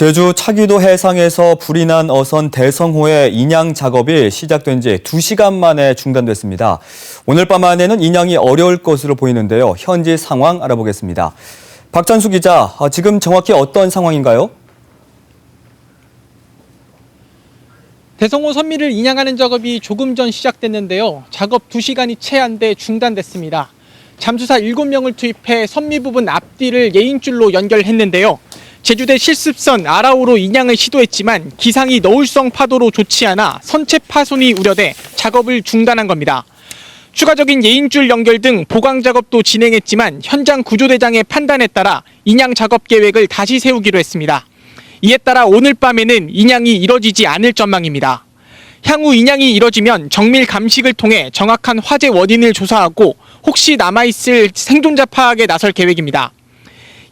제주 차기도 해상에서 불이 난 어선 대성호의 인양 작업이 시작된 지 2시간 만에 중단됐습니다. 오늘 밤 안에는 인양이 어려울 것으로 보이는데요. 현지 상황 알아보겠습니다. 박찬수 기자, 아, 지금 정확히 어떤 상황인가요? 대성호 선미를 인양하는 작업이 조금 전 시작됐는데요. 작업 2시간이 채 안 돼 중단됐습니다. 잠수사 7명을 투입해 선미 부분 앞뒤를 예인줄로 연결했는데요. 제주대 실습선 아라오로 인양을 시도했지만 기상이 너울성 파도로 좋지 않아 선체 파손이 우려돼 작업을 중단한 겁니다. 추가적인 예인줄 연결 등 보강 작업도 진행했지만 현장 구조대장의 판단에 따라 인양 작업 계획을 다시 세우기로 했습니다. 이에 따라 오늘 밤에는 인양이 이뤄지지 않을 전망입니다. 향후 인양이 이뤄지면 정밀 감식을 통해 정확한 화재 원인을 조사하고 혹시 남아있을 생존자 파악에 나설 계획입니다.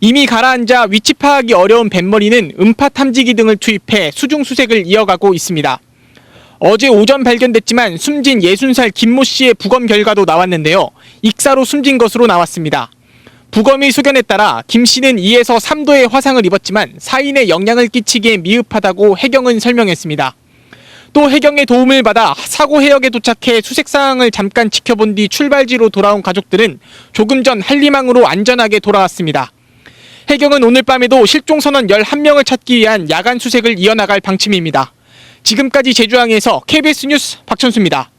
이미 가라앉아 위치 파악이 어려운 뱃머리는 음파 탐지기 등을 투입해 수중 수색을 이어가고 있습니다. 어제 오전 발견됐지만 숨진 60살 김모 씨의 부검 결과도 나왔는데요. 익사로 숨진 것으로 나왔습니다. 부검의 소견에 따라 김 씨는 2에서 3도의 화상을 입었지만 사인에 영향을 끼치기에 미흡하다고 해경은 설명했습니다. 또 해경의 도움을 받아 사고 해역에 도착해 수색 상황을 잠깐 지켜본 뒤 출발지로 돌아온 가족들은 조금 전 한리망으로 안전하게 돌아왔습니다. 해경은 오늘 밤에도 실종 선원 11명을 찾기 위한 야간 수색을 이어나갈 방침입니다. 지금까지 제주항에서 KBS 뉴스 박천수입니다.